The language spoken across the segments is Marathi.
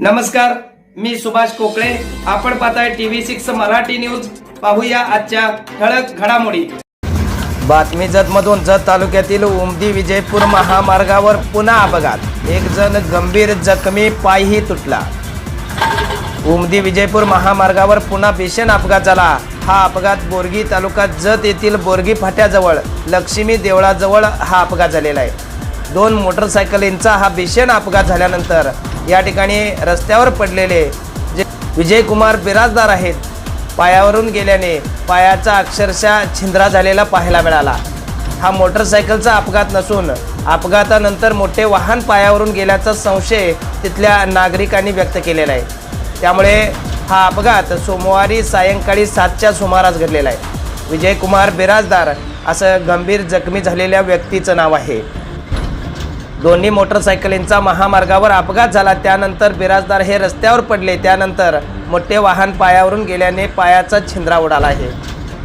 नमस्कार मी सुभाष कोकळे आपण पाहताय टीव्ही सिक्स मराठी न्यूज. पाहूया आजच्या ठळक घडामोडी. बातमी जतमधून जत तालुक्यातील उमदी विजयपूर महामार्गावर पुन्हा अपघात. एक जण गंभीर जखमी पायही तुटला. उमदी विजयपूर महामार्गावर पुन्हा भीषण अपघात झाला. हा अपघात बोरगी तालुका जत येथील बोरगी फाट्याजवळ लक्ष्मी देवळाजवळ हा अपघात झालेला आहे. दोन मोटरसायकलींचा हा भीषण अपघात झाल्यानंतर या ठिकाणी रस्त्यावर पडलेले जे विजयकुमार बिराजदार आहेत पायावरून गेल्याने पायाचा अक्षरशः छिंद्रा झालेला पाहायला मिळाला. हा मोटरसायकलचा अपघात नसून अपघातानंतर मोठे वाहन पायावरून गेल्याचा संशय तिथल्या नागरिकांनी व्यक्त केलेला आहे. त्यामुळे हा अपघात सोमवारी सायंकाळी सातच्या सुमारास घडलेला आहे. विजयकुमार बिराजदार असं गंभीर जखमी झालेल्या व्यक्तीचं नाव आहे. दोन्ही मोटरसायकलींचा महामार्गावर अपघात झाला. त्यानंतर बिराजदार हे रस्त्यावर पडले. त्यानंतर मोठे वाहन पायावरून गेल्याने पायाचा छिंद्रा उडाला आहे.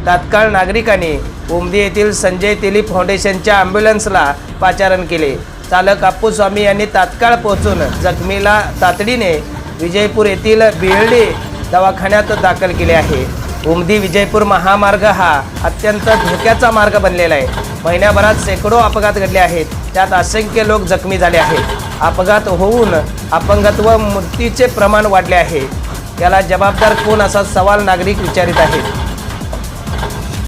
तात्काळ नागरिकांनी उमदी येथील संजय तेली फाउंडेशनच्या ॲम्ब्युलन्सला पाचारण केले. चालक अप्पूस्वामी यांनी तात्काळ पोहोचून जखमीला तातडीने विजयपूर येथील बिहळी दवाखान्यात दाखल केले आहे. उमदी विजयपूर महामार्ग हा अत्यंत धोक्याचा मार्ग बनलेला आहे. महिन्याभरात शेकडो अपघात घडले आहेत. त्यात असंख्य लोक जखमी झाले आहेत. अपघात होऊन अपंगत्व मृत्यूचे प्रमाण वाढले आहे. याला जबाबदार कोण असा सवाल नागरिक विचारित आहेत.